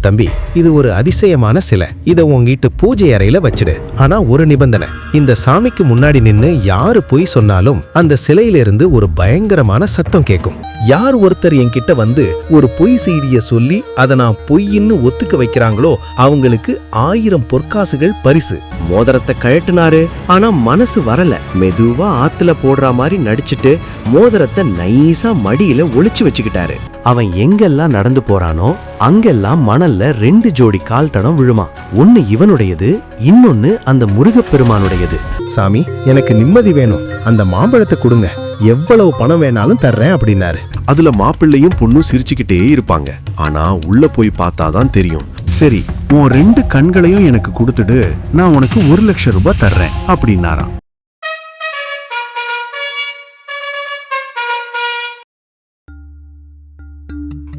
தம்பி இது ஒரு அதிசயமான சிலை. இதை உங்ககிட்ட பூஜை அறையில வச்சிடு. ஆனா ஒரு நிபந்தனை. இந்த சாமிக்கு முன்னாடி நின்னு யாரு பொய் சொன்னாலும் அந்த சிலையில இருந்து ஒரு பயங்கரமான சத்தம் கேட்கும் யார் ஒருத்தர் என்கிட்ட வந்து ஒரு பொய் செய்திய சொல்லி அதை நான் பொய்ன்னு ஒத்துக்க வைக்கிறாங்களோ அவங்களுக்கு ஆயிரம் பொற்காசுகள் பரிசு. மோதிரத்தை கழட்டினாரு ஆனா மனசு வரல. மெதுவா ஆத்துல போடுற மாதிரி நடிச்சிட்டு மோதிரத்தை நைஸா மடியில ஒளிச்சு வச்சுக்கிட்டாரு. அவன் எங்கெல்லாம் நடந்து போறானோ அங்கெல்லாம் மணல்ல ரெண்டு ஜோடி கால் தடம் விழுமா. ஒன்னு இவனுடையது இன்னொன்னு அந்த முருகப்பெருமானுடையது. சாமி எனக்கு நிம்மதி வேணும். அந்த மாம்பழத்தை கொடுங்க. எவ்வளவு பணம் வேணாலும் தர்றேன் அப்படின்னாரு. அதுல மாப்பிள்ளையும் பொண்ணும் சிரிச்சுக்கிட்டே இருப்பாங்க. ஆனா உள்ள போய் பார்த்தாதான் தெரியும். சரி உன் ரெண்டு கண்களையும் எனக்கு கொடுத்துடு. நான் உனக்கு ஒரு லட்சம் ரூபாய் தர்றேன் அப்படின்னாராம்.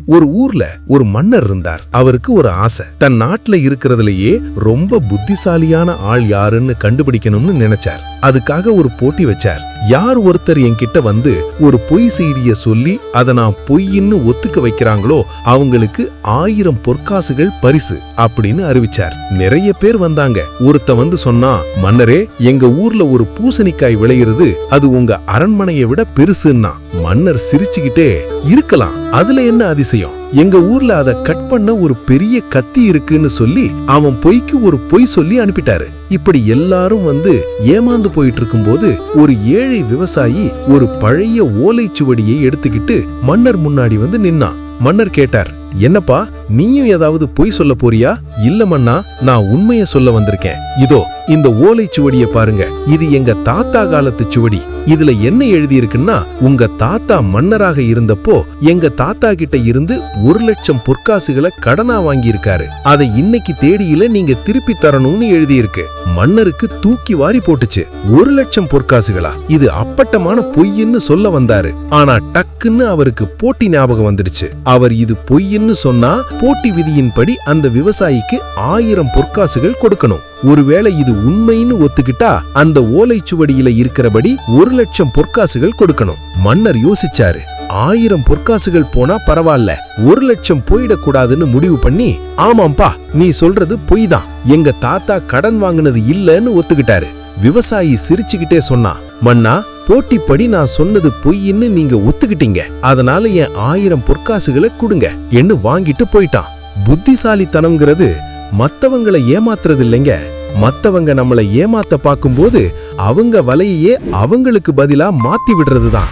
ஒரு ஊர்ல ஒரு மன்னர் இருந்தார். அவருக்கு ஒரு ஆசை. தன் நாட்டுல இருக்கிறதுலயே ரொம்ப புத்திசாலியான ஆள் யாருன்னு கண்டுபிடிக்கணும்னு நினைச்சார். அதுக்காக ஒரு போட்டி வச்சார். யார் ஒருத்தர் என்கிட்ட வந்து ஒரு பொய் செய்திய சொல்லி அதை நான் பொய்ன்னு ஒத்துக்க வைக்கிறாங்களோ அவங்களுக்கு ஆயிரம் பொற்காசுகள் பரிசு அப்படின்னு அறிவிச்சார். நிறைய பேர் வந்தாங்க. ஒருத்த வந்து சொன்னா மன்னரே எங்க ஊர்ல ஒரு பூசணிக்காய் விளையிறது அது உங்க அரண்மனையை விட பெருசுன்னா. மன்னர் சிரிச்சுக்கிட்டே இருக்கலாம். அதுல என்ன அதிசயம்? எங்க ஊர்ல அத கட் பண்ண ஒரு பெரிய கத்தி இருக்குன்னு சொல்லி அவன் பொய்க்கு ஒரு பொய் சொல்லி அனுப்பிட்டாரு. இப்படி எல்லாரும் வந்து ஏமாந்து போயிட்டு இருக்கும்போது ஒரு ஏழை விவசாயி ஒரு பழைய ஓலைச்சுவடியை எடுத்துக்கிட்டு மன்னர் முன்னாடி வந்து நின்னான். மன்னர் கேட்டார் என்னப்பா நீயும் ஏதாவது பொய் சொல்ல போறியா? இல்லமன்னா நான் உண்மைய சொல்ல வந்திருக்கேன். இதோ இந்த ஓலை சுவடிய பாருங்க. இது எங்க தாத்தா காலத்து சுவடி. இதுல என்ன எழுதி இருக்குன்னா உங்க தாத்தா மன்னராக இருந்தப்போ எங்க தாத்தா கிட்ட இருந்து ஒரு லட்சம் பொற்காசுகளை கடனா வாங்கியிருக்காரு. அதை இன்னைக்கு தேடியில நீங்க திருப்பி தரணும்னு எழுதியிருக்கு. மன்னருக்கு தூக்கி வாரி போட்டுச்சு. ஒரு லட்சம் பொற்காசுகளா? இது அப்பட்டமான பொய்ன்னு சொல்ல வந்தாரு. ஆனா டக்குன்னு அவருக்கு போட்டி ஞாபகம் வந்துடுச்சு. அவர் இது பொய்ன்னு சொன்னா போட்டி விதியின்படி அந்த விவசாயிக்கு ஆயிரம் பொற்காசுகள் கொடுக்கணும். ஒருவேளை இது உண்மைன்னு ஒத்துக்கிட்டா அந்த ஓலைச்சுவடியில இருக்கிறபடி ஒரு லட்சம் பொற்காசுகள் கொடுக்கணும். மன்னர் யோசிச்சாரு ஆயிரம் பொற்காசுகள் போனா பரவாயில்ல ஒரு லட்சம் போயிடக்கூடாதுன்னு முடிவு பண்ணி ஆமாம்பா நீ சொல்றது பொய் தான் எங்க தாத்தா கடன் வாங்குனது இல்லன்னு ஒத்துக்கிட்டாரு. விவசாயி சிரிச்சுக்கிட்டே சொன்னா மன்னா போட்டிப்படி நான் சொன்னது பொய்ன்னு நீங்க ஒத்துக்கிட்டீங்க. அதனால என் ஆயிரம் பொற்காசுகளை கொடுங்க. என்று வாங்கிட்டு போயிட்டான். புத்திசாலித்தனம்ங்கிறது மத்தவங்களை ஏமாத்துறது இல்லைங்க மத்தவங்க நம்மளை ஏமாத்த பார்க்கும்போது அவங்க வலையையே அவங்களுக்கு பதிலா மாத்தி விடுறதுதான்.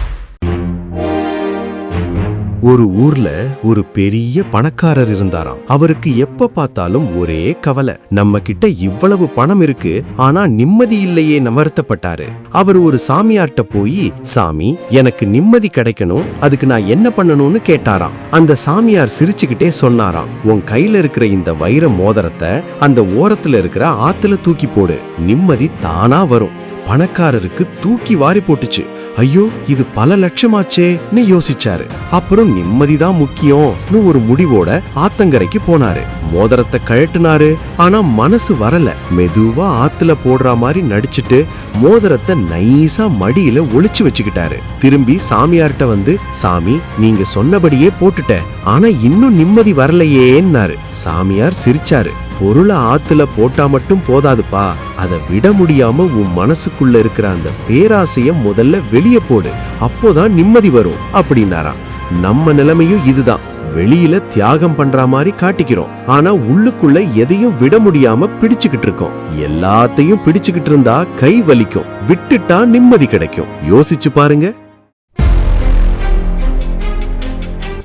ஒரு ஊர்ல ஒரு பெரிய பணக்காரர் இருந்தாராம். அவருக்கு எப்ப பார்த்தாலும் ஒரே கவலை. நம்ம கிட்ட இவ்வளவு பணம் இருக்கு ஆனா நிம்மதி இல்லையே நமர்த்தப்பட்டாரு அவர் ஒரு சாமியார்ட்ட போய் சாமி எனக்கு நிம்மதி கிடைக்கணும் அதுக்கு நான் என்ன பண்ணணும்னு கேட்டாராம். அந்த சாமியார் சிரிச்சுக்கிட்டே சொன்னாராம் உன் கையில இருக்கிற இந்த வைர மோதிரத்தை அந்த ஓரத்துல இருக்கிற ஆத்துல தூக்கி போடு. நிம்மதி தானா வரும். பணக்காரருக்கு தூக்கி வாரி போட்டுச்சு. ஐயோ இது பல லட்சமாச்சேன்னு யோசிச்சாரு. அப்புறம் நிம்மதிதான் முக்கியம்னு ஒரு முடிவோட ஆத்தங்கரைக்கு போனாரு. மோதிரத்தை கழட்டினாரு ஆனா மனசு வரல. மெதுவா ஆத்துல போடுற மாதிரி நடிச்சிட்டு மோதிரத்தை நைஸா மடியில ஒளிச்சு வச்சுக்கிட்டாரு. திரும்பி சாமியார்கிட்ட வந்து சாமி நீங்க சொன்னபடியே போட்டுட்டேன். ஆனா இன்னும் நிம்மதி வரலையேன்னாரு. சாமியார் சிரிச்சாரு. பொருளை ஆத்துல போட்டா மட்டும் போதாதுப்பா. அதை விட முடியாம உன் மனசுக்குள்ள இருக்கிற அந்த பேராசைய முதல்ல வெளியே போடு. அப்போதான் நிம்மதி வரும் அப்படின்னாராம். நம்ம நிலைமையும் இதுதான். வெளியில தியாகம் பண்ற மாதிரி காட்டிக்கிறோம். ஆனா உள்ளுக்குள்ள எதையும் விட முடியாம பிடிச்சுக்கிட்டு இருக்கோம். எல்லாத்தையும் பிடிச்சுக்கிட்டு இருந்தா கை வலிக்கும். விட்டுட்டா நிம்மதி கிடைக்கும். யோசிச்சு பாருங்க.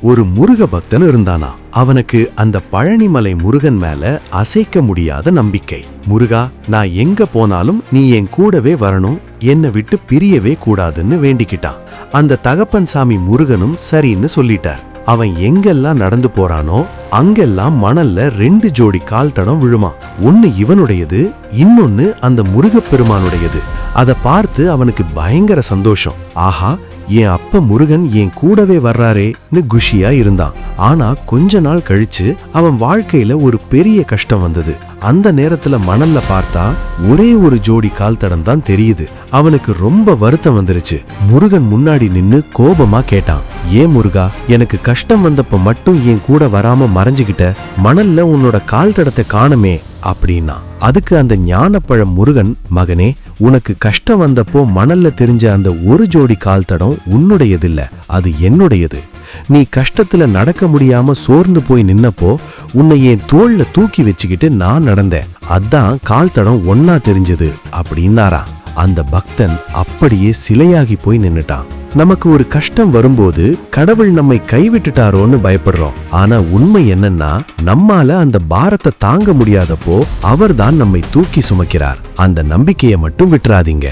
ஒரு முருக பக்தன் இருந்தானா? அவனுக்கு அந்த பழனிமலை முருகன் மேல அசைக்க முடியாத நம்பிக்கை. முருகா நான் எங்க போனாலும் நீ என் கூடவே வரணும். என்னை விட்டு பிரியவே கூடாதுன்னு வேண்டிக்கிட்டான். அந்த தகப்பன் சாமி முருகனும் சரின்னு சொல்லிட்டார். அவன் எங்கெல்லாம் நடந்து போறானோ அங்கெல்லாம் மணல்ல ரெண்டு ஜோடி கால் தடம் விழுமா. ஒன்னு இவனுடையது இன்னொன்னு அந்த முருகப்பெருமானுடையது அதை பார்த்து அவனுக்கு பயங்கர சந்தோஷம். ஆஹா என் அப்ப முருகன் என் கூடவே வர்றாரேன்னு குஷியா இருந்தான். ஆனா கொஞ்ச நாள் கழிச்சு அவன் வாழ்க்கையில ஒரு பெரிய கஷ்டம் வந்தது. அந்த நேரத்துல மணல்ல பார்த்தா ஒரே ஒரு ஜோடி கால் தடம் தான் தெரியுது. அவனுக்கு ரொம்ப வருத்தம் வந்துருச்சு. முருகன் முன்னாடி நின்னு கோபமா கேட்டான். ஏன் முருகா எனக்கு கஷ்டம் வந்தப்ப மட்டும் என் கூட வராம மறைஞ்சுகிட்ட. மணல்ல உன்னோட கால் தடத்தை காணுமே. அப்படின்னா அதுக்கு அந்த ஞானப்பழம் முருகன் மகனே உனக்கு கஷ்டம் வந்தப்போ மணல்ல தெரிஞ்ச அந்த ஒரு ஜோடி கால் தடம் உன்னுடையதில்ல அது என்னுடையது. நீ கஷ்டத்துல நடக்க முடியாம சோர்ந்து போய் நின்னப்போ உன்னை என் தோள்ல தூக்கி வச்சுக்கிட்டு நான் நடந்தேன். அதான் கால் தடம் ஒன்னா தெரிஞ்சது அப்படின்னாரா அந்த பக்தன் அப்படியே சிலையாகி போய் நின்னுட்டான். நமக்கு ஒரு கஷ்டம் வரும்போது கடவுள் நம்மை கைவிட்டுட்டாரோன்னு பயப்படுறோம். ஆனா உண்மை என்னன்னா நம்மால அந்த பாரத்தை தாங்க முடியாதப்போ அவர்தான் நம்மை தூக்கி சுமக்கிறார். அந்த நம்பிக்கையை மட்டும் விட்டுறாதீங்க.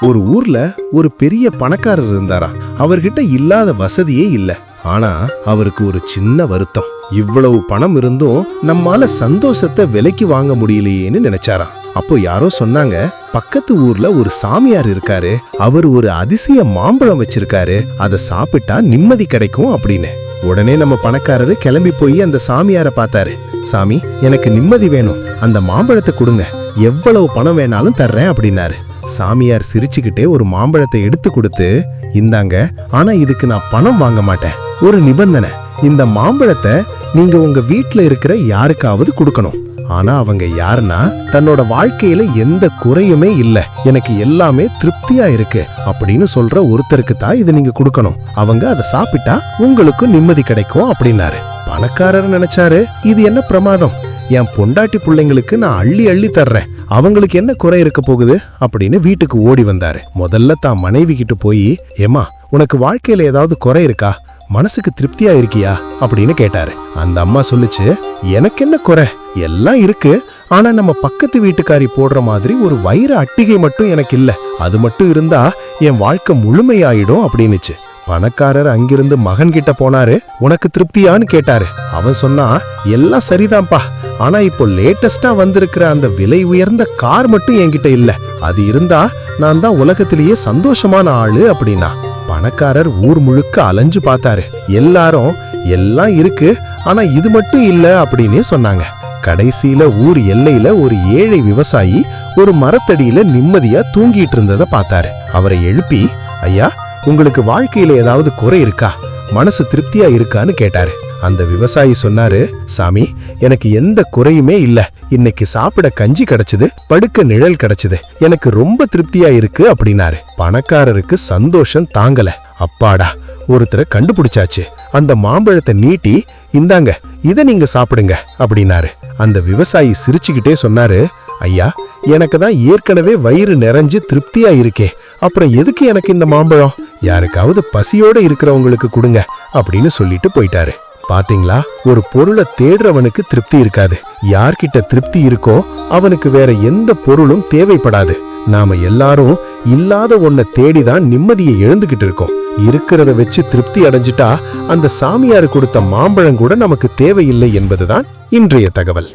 ஒரு ஊர்ல ஒரு பெரிய பணக்காரர் இருந்தாரா? அவர்கிட்ட இல்லாத வசதியே இல்ல. ஆனா அவருக்கு ஒரு சின்ன வருத்தம். இவ்வளவு பணம் இருந்தும் நம்மால சந்தோஷத்தை விலைக்கு வாங்க முடியலையேன்னு நினைச்சாராம். அப்போ யாரோ சொன்னாங்க பக்கத்து ஊர்ல ஒரு சாமியார் இருக்காரு. அவர் ஒரு அதிசய மாம்பழம் வச்சிருக்காரு. அதை சாப்பிட்டா நிம்மதி கிடைக்கும் அப்படின்னு. உடனே நம்ம பணக்காரரு கிளம்பி போய் அந்த சாமியார பார்த்தாரு. சாமி எனக்கு நிம்மதி வேணும். அந்த மாம்பழத்தை கொடுங்க. எவ்வளவு பணம் வேணாலும் தர்றேன் அப்படின்னாரு. சாமியார் சிரிச்சுக்கிட்டே ஒரு மாம்பழத்தை எடுத்து கொடுத்து இந்தாங்க ஆனா இதுக்கு நான் பணம் வாங்க மாட்டேன். ஒரு நிபந்தனை. இந்த மாம்பழத்தை நீங்க உங்க வீட்ல இருக்கிற யாருக்காவது கொடுக்கணும். ஆனா அவங்க யாருன்னா தன்னோட வாழ்க்கையில எந்த குறையுமே இல்ல. எனக்கு எல்லாமே திருப்தியா இருக்கு அப்படின்னு சொல்ற ஒருத்தருக்கு தான் இதை நீங்க கொடுக்கணும். அவங்க அதை சாப்பிட்டா உங்களுக்கும் நிம்மதி கிடைக்கும் அப்படின்னாரு. பணக்காரர் நினைச்சாரு இது என்ன பிரமாதம்? என் பொண்டாட்டி பிள்ளைங்களுக்கு நான் அள்ளி அள்ளி தர்றேன். அவங்களுக்கு என்ன குறை இருக்க போகுது? அப்படின்னு வீட்டுக்கு ஓடி வந்தாரு. முதல்ல தான் மனைவி கிட்ட போய் ஏமா உனக்கு வாழ்க்கையில ஏதாவது குறை இருக்கா? மனசுக்கு திருப்தியா இருக்கியா அப்படின்னு கேட்டாரு. அந்த அம்மா சொல்லுச்சு எனக்கு என்ன குறை? எல்லாம் இருக்கு. ஆனா நம்ம பக்கத்து வீட்டுக்காரி போடுற மாதிரி ஒரு வைர அட்டிகை மட்டும் எனக்கு இல்ல. அது மட்டும் இருந்தா என் வாழ்க்கை முழுமையாயிடும் அப்படின்னுச்சு. பணக்காரர் அங்கிருந்து மகன் கிட்ட போனாரு. உனக்கு திருப்தியான்னு கேட்டாரு. அவன் சொன்னா எல்லாம் சரிதான்ப்பா. ஆனா இப்போ லேட்டஸ்டா வந்திருக்கிற அந்த விலை உயர்ந்த கார் மட்டும் என்கிட்ட இல்ல. அது இருந்தா நான் தான் உலகத்திலேயே சந்தோஷமான ஆளு அப்படின்னா. பணக்காரர் ஊர் முழுக்க அலைஞ்சு பார்த்தாரு. எல்லாரும் எல்லாம் இருக்கு ஆனா இது மட்டும் இல்ல அப்படின்னே சொன்னாங்க. கடைசியில ஊர் எல்லையில ஒரு ஏழை விவசாயி ஒரு மரத்தடியில நிம்மதியா தூங்கிட்டு இருந்ததை பார்த்தாரு. அவரை எழுப்பி ஐயா உங்களுக்கு வாழ்க்கையில ஏதாவது குறை இருக்கா? மனசு திருப்தியா இருக்கான்னு கேட்டாரு. அந்த விவசாயி சொன்னாரு சாமி எனக்கு எந்த குறையுமே இல்ல. இன்னைக்கு சாப்பிட கஞ்சி கிடைச்சது படுக்க நிழல் கிடைச்சது. எனக்கு ரொம்ப திருப்தியா இருக்கு அப்படின்னாரு. பணக்காரருக்கு சந்தோஷம் தாங்கல. அப்பாடா ஒருத்தரை கண்டுபிடிச்சாச்சு. அந்த மாம்பழத்தை நீட்டி இந்தாங்க இதை நீங்க சாப்பிடுங்க அப்படின்னாரு. அந்த விவசாயி சிரிச்சுக்கிட்டே சொன்னாரு ஐயா எனக்கு தான் ஏற்கனவே வயிறு நிறைஞ்சு திருப்தியா இருக்கே. அப்புறம் எதுக்கு எனக்கு இந்த மாம்பழம்? யாருக்காவது பசியோட இருக்கிறவங்களுக்கு கொடுங்க அப்படின்னு சொல்லிட்டு போயிட்டாரு. பாத்தீங்களா? ஒரு பொருளை தேடுறவனுக்கு திருப்தி இருக்காது. யார்கிட்ட திருப்தி இருக்கோ அவனுக்கு வேற எந்த பொருளும் தேவைப்படாது. நாம எல்லாரும் இல்லாத ஒன்ன தேடிதான் நிம்மதியை எழுந்துகிட்டு இருக்கோம். இருக்கிறத வச்சு திருப்தி அடைஞ்சிட்டா அந்த சாமியார் கொடுத்த மாம்பழம் கூட நமக்கு தேவையில்லை என்பதுதான் இன்றைய தகவல்.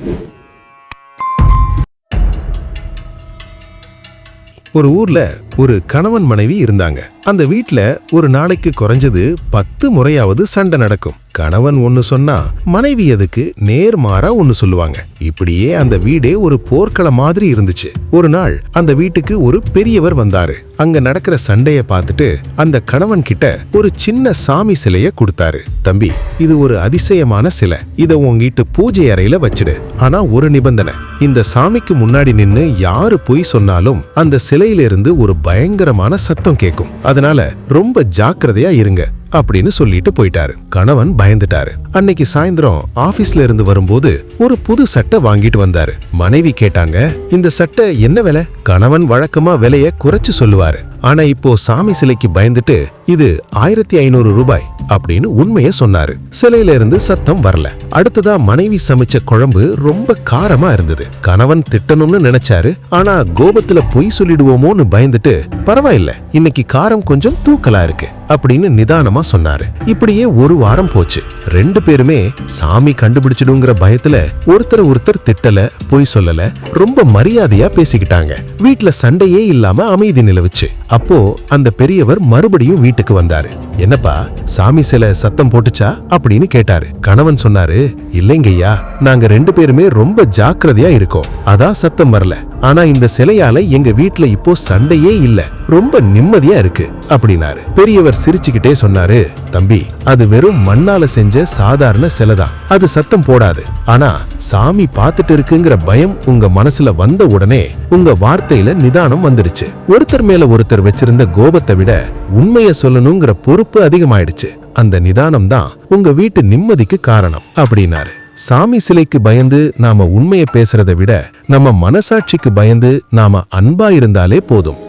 ஒரு ஊர்ல ஒரு கணவன் மனைவி இருந்தாங்க. அந்த வீட்ல ஒரு நாளைக்கு குறைஞ்சது பத்து முறையாவது சண்டை நடக்கும். கணவன் ஒன்னு சொன்னா மனைவி அதுக்கு நேர்மாறா ஒன்னு சொல்லுவாங்க. இப்படியே அந்த வீடே ஒரு போர்க்கள மாதிரி இருந்துச்சு. ஒரு நாள் அந்த வீட்டுக்கு ஒரு பெரியவர் வந்தாரு. அங்க நடக்கிற சண்டைய பார்த்துட்டு அந்த கணவன் கிட்ட ஒரு சின்ன சாமி சிலைய கொடுத்தாரு. தம்பி இது ஒரு அதிசயமான சிலை. இத உங்ககிட்ட பூஜை அறையில வச்சிடு. ஆனா ஒரு நிபந்தனை. இந்த சாமிக்கு முன்னாடி நின்னு யாரு பொய் சொன்னாலும் அந்த சிலையில இருந்து ஒரு பயங்கரமான சத்தம் கேட்கும் அதனால ரொம்ப ஜாக்கிரதையா இருங்க அப்படின்னு சொல்லிட்டு போயிட்டாரு. கணவன் பயந்துட்டாரு. அன்னைக்கு சாயந்தரம் ஆபீஸ்ல இருந்து வரும்போது ஒரு புது சட்டை வாங்கிட்டு வந்தாரு. மனைவி கேட்டாங்க இந்த சட்டை என்ன விலை? கணவன் வழக்கமா விலைய குறைச்சு சொல்லுவாரு. ஆனா இப்போ சாமி சிலைக்கு பயந்துட்டு இது ஆயிரத்தி ஐநூறு ரூபாய். அப்படின்னு உண்மைய சொன்னாரு. சிலையில இருந்து சத்தம் வரல. அடுத்ததா மனைவி சமைச்ச குழம்பு ரொம்ப காரமா இருந்தது. கணவன் திட்டணும்னு நினைச்சாரு. ஆனா கோபத்துல பொய் சொல்லிடுவோமோன்னு பயந்துட்டு பரவாயில்ல இன்னைக்கு காரம் கொஞ்சம் தூக்கலா இருக்கு. அப்படின்னு நிதானமா சொன்னாரு. இப்படியே ஒரு வாரம் போச்சு. ரெண்டு பேருமே சாமி கண்டுபிடிச்சிடுங்கிற பயத்துல ஒருத்தர் ஒருத்தர் திட்டல பொய் சொல்லல ரொம்ப மரியாதையா பேசிக்கிட்டாங்க. வீட்டுல சண்டையே இல்லாம அமைதி நிலவுச்சு. அப்போ அந்த பெரியவர் மறுபடியும் வீட்டுக்கு வந்தாரு. என்னப்பா சாமி சிலை சத்தம் போட்டுச்சா அப்படின்னு கேட்டாரு. கணவன் சொன்னாரு இல்லைங்கய்யா நாங்க ரெண்டு பேருமே ரொம்ப ஜாக்கிரதையா இருக்கோம். அதான் சத்தம் வரல. ஆனா இந்த சிலையால எங்க வீட்ல இப்போ சண்டையே இல்ல. ரொம்ப நிம்மதியா இருக்கு அப்படின்னாரு. பெரியவர் சிரிச்சுக்கிட்டே சொன்னாரு தம்பி அது வெறும் மண்ணால செஞ்ச சாதாரண சிலைதான். அது சத்தம் போடாது. ஆனா சாமி பார்த்துட்டு இருக்குங்கிற பயம் உங்க மனசுல வந்த உடனே உங்க வார்த்தையில நிதானம் வந்துடுச்சு. ஒருத்தர் மேல ஒருத்தர் வச்சிருந்த கோபத்தை விட உண்மையை சொல்லணுங்கிற பொறுப்பு அதிகமாயிடுச்சு. அந்த நிதானம் தான் உங்க வீட்டு நிம்மதிக்கு காரணம் அப்படின்னாரு. சாமி சிலைக்கு பயந்து நாம உண்மையை பேசுறதை விட நம்ம மனசாட்சிக்கு பயந்து நாம அன்பா இருந்தாலே போதும்.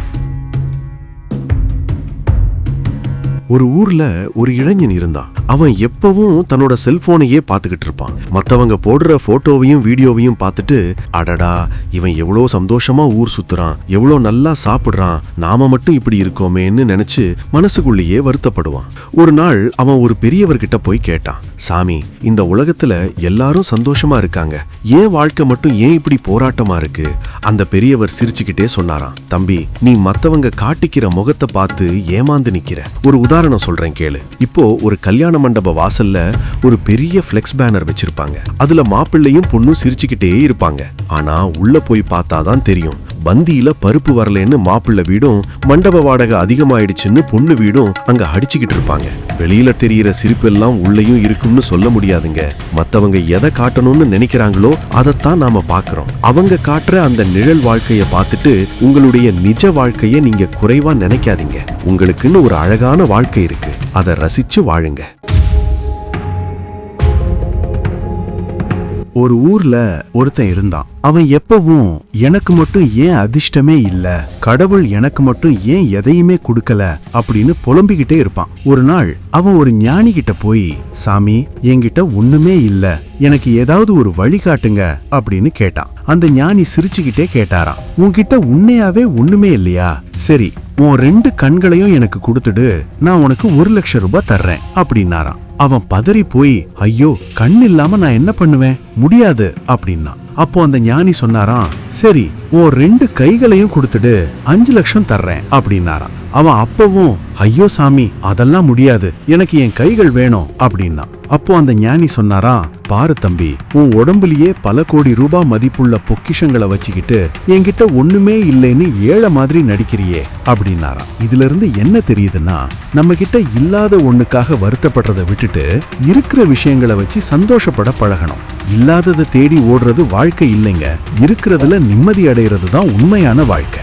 ஒரு ஊர்ல ஒரு இளைஞன் இருந்தான். அவன் எப்பவும் தன்னோட செல்போனையே பார்த்துக்கிட்டு இருப்பான். மத்தவங்க போடுற போட்டோவையும் வீடியோவையும் பார்த்துட்டு அடடா இவன் எவ்வளோ சந்தோஷமா ஊர் சுத்துறான் எவ்வளோ நல்லா சாப்பிடுறான் நாம மட்டும் இப்படி இருக்கோமேன்னு நினைச்சு மனசுக்குள்ளேயே வருத்தப்படுவான். ஒரு நாள் அவன் ஒரு பெரியவர்கிட்ட போய் கேட்டான் சாமி இந்த உலகத்துல எல்லாரும் சந்தோஷமா இருக்காங்க. ஏன் வாழ்க்கை மட்டும் ஏன் இப்படி போராட்டமா இருக்கு? அந்த பெரியவர் சிரிச்சுக்கிட்டே சொன்னாராம் தம்பி நீ மத்தவங்க காட்டிக்கிற முகத்தை பார்த்து ஏமாந்து நிக்கிற. ஒரு உதாரணம் சொல்றேன் கேளு. இப்போ ஒரு கல்யாண மண்டப வாசல்ல ஒரு பெரிய பிளெக்ஸ் பேனர் வச்சிருப்பாங்க. அதுல மாப்பிள்ளையும் பொண்ணும் சிரிச்சுக்கிட்டே இருப்பாங்க. ஆனா உள்ள போய் பார்த்தாதான் தெரியும். பந்தியில பருப்பு வரலன்னு மாப்பிள்ளை வீடும் மண்டப வாடகை அதிகமாயிடுச்சுன்னு பொண்ணு வீடும் அங்க அடிச்சுக்கிட்டு இருப்பாங்க. வெளியில தெரியிற சிரிப்பெல்லாம் உள்ளேயும் இருக்கும்னு சொல்ல முடியாதுங்க. மத்தவங்க எதை காட்டணும்னு நினைக்கிறாங்களோ அதைத்தான் நாம பாக்குறோம். அவங்க காட்டுற அந்த நிழல் வாழ்க்கைய பார்த்துட்டு உங்களுடைய நிஜ வாழ்க்கைய நீங்க குறைவா நினைக்காதீங்க. உங்களுக்குன்னு ஒரு அழகான வாழ்க்கை இருக்கு. அதை ரசிச்சு வாழுங்க. ஒரு ஊர்ல ஒருத்தன் இருந்தான். அவன் எப்பவும் எனக்கு மட்டும் ஏன் அதிர்ஷ்டமே இல்ல கடவுள் எனக்கு மட்டும் ஏன் எதையுமே கொடுக்கல அப்படின்னு புலம்பிக்கிட்டே இருப்பான். ஒரு நாள் அவன் ஒரு ஞானி கிட்ட போய் சாமி என்கிட்ட ஒண்ணுமே இல்ல எனக்கு ஏதாவது ஒரு வழி காட்டுங்க அப்படின்னு கேட்டான். அந்த ஞானி சிரிச்சுக்கிட்டே கேட்டாராம். உன்கிட்ட உண்மையாவே ஒண்ணுமே இல்லையா? சரி உன் ரெண்டு கண்களையும் எனக்கு கொடுத்துடு நான் உனக்கு ஒரு லட்சம் ரூபாய் தர்றேன் அப்படின்னாராம். அவன் பதறி போய் ஐயோ கண் இல்லாம நான் என்ன பண்ணுவேன்? முடியாது அப்படின்னா. அப்போ அந்த ஞானி சொன்னாராம் சரி ஓ ரெண்டு கைகளையும் கொடுத்துடு அஞ்சு லட்சம் தர்றேன் அப்படின்னாராம். அவன் அப்பவும் ஐயோ சாமி அதெல்லாம் முடியாது எனக்கு என் கைகள் வேணும் அப்படின்னா அப்போ அந்த ஞானி சொன்னாராம் பாரு தம்பி உன் உடம்புலயே பல கோடி ரூபாய் மதிப்புள்ள பொக்கிஷங்களை வச்சுக்கிட்டு என்கிட்ட ஒண்ணுமே இல்லைன்னு ஏழை மாதிரி நடிக்கிறியே அப்படின்னாராம். இதுல இருந்து என்ன தெரியுதுன்னா நம்ம கிட்ட இல்லாத ஒண்ணுக்காக வருத்தப்படுறதை விட்டுட்டு இருக்கிற விஷயங்களை வச்சு சந்தோஷப்பட பழகணும். இல்லாததை தேடி ஓடுறது வாழ்க்கை இல்லைங்க இருக்கிறதுல நிம்மதி அடைகிறது தான் உண்மையான வாழ்க்கை.